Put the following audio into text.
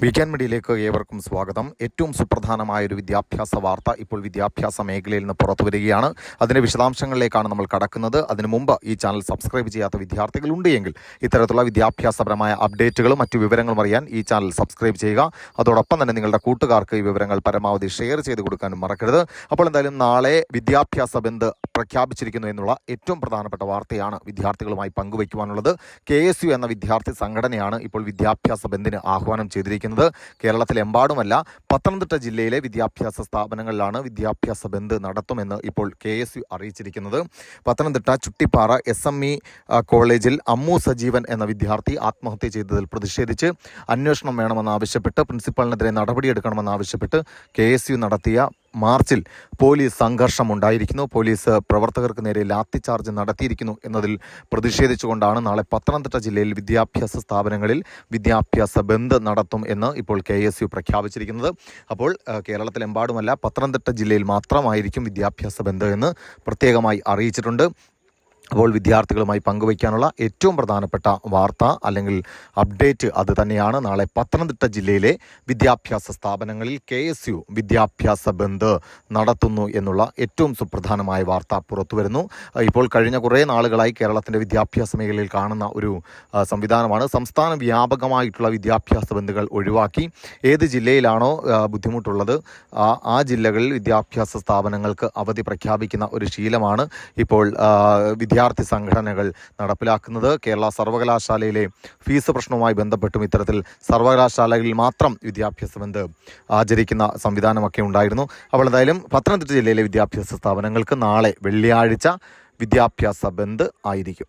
Weekend മീഡിയയിലേക്ക് ഏവർക്കും സ്വാഗതം. ഏറ്റവും സുപ്രധാനമായ ഒരു വിദ്യാഭ്യാസ വാർത്ത ഇപ്പോൾ വിദ്യാഭ്യാസ മേഖലയിൽ നിന്ന് പുറത്തു വരികയാണ്. അതിന്റെ വിശദാംശങ്ങളിലേക്കാണ് നമ്മൾ കടക്കുന്നത്. അതിനു മുമ്പ് ഈ ചാനൽ സബ്സ്ക്രൈബ് ചെയ്യാത്ത വിദ്യാർത്ഥികളുണ്ട് എങ്കിൽ ഇത്തരത്തിലുള്ള വിദ്യാഭ്യാസപരമായ അപ്ഡേറ്റുകളും മറ്റു വിവരങ്ങളും അറിയാൻ ഈ ചാനൽ സബ്സ്ക്രൈബ് ചെയ്യുക. അതോടൊപ്പം തന്നെ നിങ്ങളുടെ കൂട്ടുകാർക്ക് ഈ വിവരങ്ങൾ പരമാവധി ഷെയർ ചെയ്ത് കൊടുക്കാനും മറക്കരുത്. അപ്പോൾ എന്തായാലും നാളെ വിദ്യാഭ്യാസ ബന്ദ് പ്രഖ്യാപിച്ചിരിക്കുന്നു എന്നുള്ള ഏറ്റവും പ്രധാനപ്പെട്ട വാർത്തയാണ് വിദ്യാർത്ഥികളുമായി പങ്കുവയ്ക്കുവാനുള്ളത്. കെ എസ് യു എന്ന വിദ്യാർത്ഥി സംഘടനയാണ് ഇപ്പോൾ വിദ്യാഭ്യാസ ബന്ദിന് ആഹ്വാനം ചെയ്തിരിക്കുന്നത്. കേരളത്തിലെമ്പാടുമല്ല പത്തനംതിട്ട ജില്ലയിലെ വിദ്യാഭ്യാസ സ്ഥാപനങ്ങളിലാണ് വിദ്യാഭ്യാസ ബന്ദ് നടത്തുമെന്ന് ഇപ്പോൾ കെ എസ് യു അറിയിച്ചിരിക്കുന്നത്. Pathanamthitta Chuttippara S M E കോളേജിൽ അമ്മു സജീവൻ എന്ന വിദ്യാർത്ഥി ആത്മഹത്യ ചെയ്തതിൽ പ്രതിഷേധിച്ച് അന്വേഷണം വേണമെന്നാവശ്യപ്പെട്ട് പ്രിൻസിപ്പലിനെതിരെ നടപടിയെടുക്കണമെന്നാവശ്യപ്പെട്ട് കെ എസ് യു നടത്തിയ മാർച്ചിൽ പോലീസ് സംഘർഷമുണ്ടായിരിക്കുന്നു. പോലീസ് പ്രവർത്തകർക്ക് നേരെ ലാത്തിചാർജ് നടത്തിയിരിക്കുന്നു എന്നതിൽ പ്രതിഷേധിച്ചുകൊണ്ടാണ് നാളെ പത്തനംതിട്ട ജില്ലയിൽ വിദ്യാഭ്യാസ സ്ഥാപനങ്ങളിൽ വിദ്യാഭ്യാസ ബന്ദ് നടത്തും എന്ന് ഇപ്പോൾ കെ എസ് യു പ്രഖ്യാപിച്ചിരിക്കുന്നത്. അപ്പോൾ കേരളത്തിലെമ്പാടുമല്ല പത്തനംതിട്ട ജില്ലയിൽ മാത്രമായിരിക്കും വിദ്യാഭ്യാസ ബന്ദ് എന്ന് പ്രത്യേകമായി അറിയിച്ചിട്ടുണ്ട്. അപ്പോൾ വിദ്യാർത്ഥികളുമായി പങ്കുവയ്ക്കാനുള്ള ഏറ്റവും പ്രധാനപ്പെട്ട വാർത്ത അല്ലെങ്കിൽ അപ്ഡേറ്റ് അത് തന്നെയാണ്. നാളെ പത്തനംതിട്ട ജില്ലയിലെ വിദ്യാഭ്യാസ സ്ഥാപനങ്ങളിൽ കെ എസ് യു വിദ്യാഭ്യാസ ബന്ദ് നടത്തുന്നു എന്നുള്ള ഏറ്റവും സുപ്രധാനമായ വാർത്ത പുറത്തുവരുന്നു. ഇപ്പോൾ കഴിഞ്ഞ കുറേ നാളുകളായി കേരളത്തിന്റെ വിദ്യാഭ്യാസ മേഖലയിൽ കാണുന്ന ഒരു സംവിധാനമാണ്. സംസ്ഥാന വ്യാപകമായിട്ടുള്ള വിദ്യാഭ്യാസ ബന്ധുകൾ ഒഴിവാക്കി. ഏത് ജില്ലയിലാണോ ബുദ്ധിമുട്ടുള്ളത് ആ ജില്ലകളിൽ വിദ്യാഭ്യാസ സ്ഥാപനങ്ങൾക്ക് അവധി പ്രഖ്യാപിക്കുന്ന ഒരു ശീലമാണ്. ഇപ്പോൾ ആ, വിദ്യാർത്ഥി സംഘടനകൾ നടപ്പിലാക്കുന്നത്. കേരള സർവകലാശാലയിലെ ഫീസ് പ്രശ്നവുമായി ബന്ധപ്പെട്ടും ഇത്തരത്തിൽ സർവകലാശാലകളിൽ മാത്രം വിദ്യാഭ്യാസ ബന്ദ് ആചരിക്കുന്ന സംവിധാനമൊക്കെ ഉണ്ടായിരുന്നു. അപ്പോൾ എന്തായാലും പത്തനംതിട്ട ജില്ലയിലെ വിദ്യാഭ്യാസ സ്ഥാപനങ്ങൾക്ക് നാളെ വെള്ളിയാഴ്ച വിദ്യാഭ്യാസ ബന്ദ് ആയിരിക്കും.